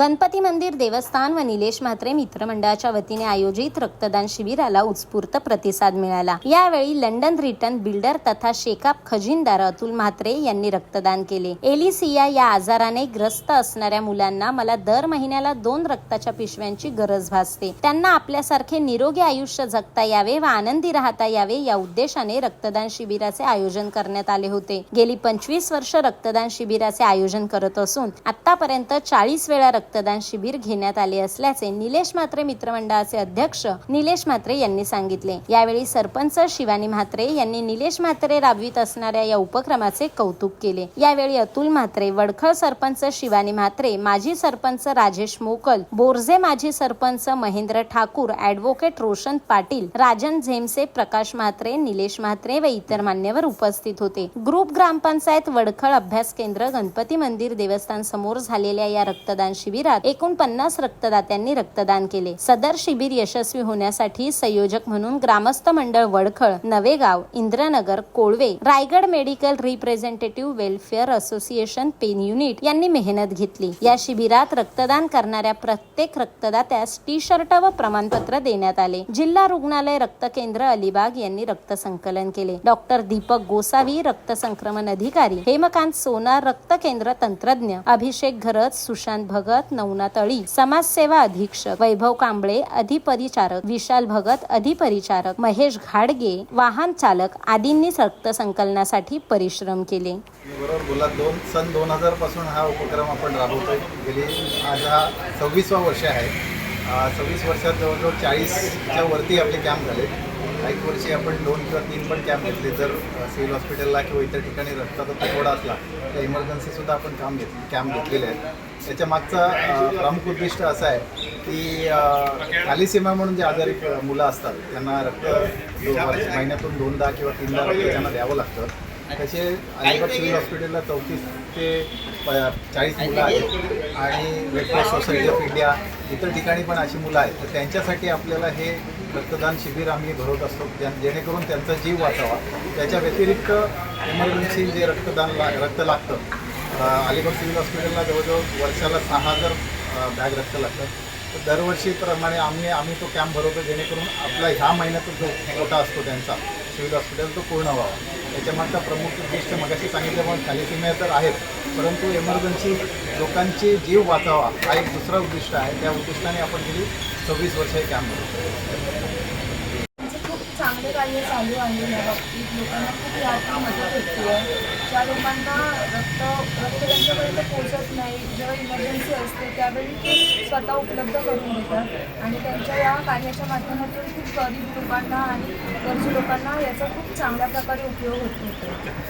गणपती मंदिर देवस्थान व निलेश म्हात्रे मित्रमंडळाच्या वतीने आयोजित रक्तदान शिबिराला उत्स्फूर्त प्रतिसाद मिळाला. यावेळी लंडन रिटर्न बिल्डर तथा शेकाप खजिनदार अतुल म्हात्रे यांनी रक्तदान केले. एलिसिया या आजाराने ग्रस्त असणाऱ्या मुलांना मला दर महिन्याला दोन रक्ताच्या पिशव्यांची गरज भासते. त्यांना आपल्यासारखे निरोगी आयुष्य जगता यावे व आनंदी राहता यावे या उद्देशाने रक्तदान शिबिराचे आयोजन करण्यात आले होते. गेली पंचवीस वर्ष रक्तदान शिबिराचे आयोजन करत असून आतापर्यंत चाळीस वेळा रक्त रक्तदान शिबिर घेण्यात आले असल्याचे निलेश म्हात्रे मित्रमंडळाचे अध्यक्ष निलेश म्हात्रे यांनी सांगितले. यावेळी सरपंच शिवानी म्हात्रे यांनी निलेश म्हात्रे राबवित असणाऱ्या या उपक्रमाचे कौतुक केले. यावेळी अतुल म्हात्रे वडखळ सरपंच शिवानी म्हात्रे माजी सरपंच राजेश मोकल बोरजे माजी सरपंच महेंद्र ठाकूर ऍडव्होकेट रोशन पाटील राजन झेमसे प्रकाश म्हात्रे निलेश म्हात्रे व इतर मान्यवर उपस्थित होते. ग्रुप ग्रामपंचायत वडखळ अभ्यास केंद्र गणपती मंदिर देवस्थान समोर झालेल्या या रक्तदान शिबिरात एकूण पन्नास रक्तदात्यांनी रक्तदान केले. सदर शिबिर यशस्वी होण्यासाठी संयोजक म्हणून ग्रामस्थ मंडळ Vadkhal Navegaon Indranagar Kolve Raigad medical representative welfare association Pen unit यांनी मेहनत घेतली. या शिबिरात रक्तदान करणाऱ्या प्रत्येक रक्तदात्यास टी शर्ट व प्रमाणपत्र देण्यात आले. जिल्हा रुग्णालय रक्त केंद्र अलिबाग यांनी रक्त संकलन केले. डॉक्टर दीपक गोसावी रक्त संक्रमण अधिकारी हेमकांत सोनार रक्त केंद्र तंत्रज्ञ अभिषेक घरत सुशांत भगत भगत नवनाथ अळी समाजसेवा अधीक्षक वैभव कांबळे अधिपरिचारक विशाल भगत अधिपरिचारक महेश घाडगे वाहन चालक आदींनी रक्त संकलनासाठी परिश्रम केले. बरोबर बोला दोन सन दोन हजारपासून हा उपक्रम आपण राबवतोय. गेली आज हा सव्वीसवा वर्ष आहे. सव्वीस वर्षात जवळजवळ चाळीसच्या वरती आपले कॅम्प झाले. काही वर्षी आपण दोन किंवा तीन पण कॅम्प घेतले. जर सिव्हिल हॉस्पिटलला किंवा इतर ठिकाणी रक्ताचा तुटवडा असला तर इमर्जन्सीसुद्धा आपण काम घेत कॅम्प घेतलेले आहेत. त्याच्या मागचा प्रमुख उद्दिष्ट असं आहे की थॅलिसिमा म्हणून जे आजारी मुलं असतात त्यांना रक्त महिन्यातून दोनदा किंवा तीनदा रक्त त्यांना द्यावं लागतं. तसे अलिबाग सिव्हिल हॉस्पिटलला चौतीस ते प चाळीस मुलं आहेत. आणि red cross society of India इतर ठिकाणी पण अशी मुलं आहेत. तर त्यांच्यासाठी आपल्याला हे रक्तदान शिबिर आम्ही भरवत असतो. ज्या जेणेकरून त्यांचा जीव वाचावा. त्याच्या व्यतिरिक्त इमर्जन्सी जे रक्तदान ला रक्त लागतं अलिबाग सिव्हिल हॉस्पिटलला जवळजवळ वर्षाला सहा हजार बॅग रक्त लागतं तर दरवर्षीप्रमाणे आम्ही आम्ही तो कॅम्प भरवतो जेणेकरून आपला ह्या महिन्याचा जो कोटा असतो त्यांचा सिव्हिल हॉस्पिटल तो पूर्ण व्हावा. त्याच्यामागचा प्रमुख उद्दिष्ट मगाशी सांगितल्यामुळे थॅलिसिमिया तर आहेत. परंतु एमर्जन्सी लोकांचे जीव वाचावा हा एक दुसरा उद्दिष्ट आहे. त्या उद्दिष्टाने आपण गेली सव्वीस वर्ष हे काम करतो खूप चांगलं कार्य चालू आहे या बाबतीत. लोकांना खूप याची मदत होती. आहे ज्या लोकांना रक्त नाही जेव्हा इमर्जन्सी असते त्यावेळी ते स्वतः उपलब्ध करून देतात. आणि त्यांच्या या कार्याच्या माध्यमातून खूप गरीब लोकांना आणि गरजू लोकांना याचा खूप चांगल्या प्रकारे उपयोग होत होतो.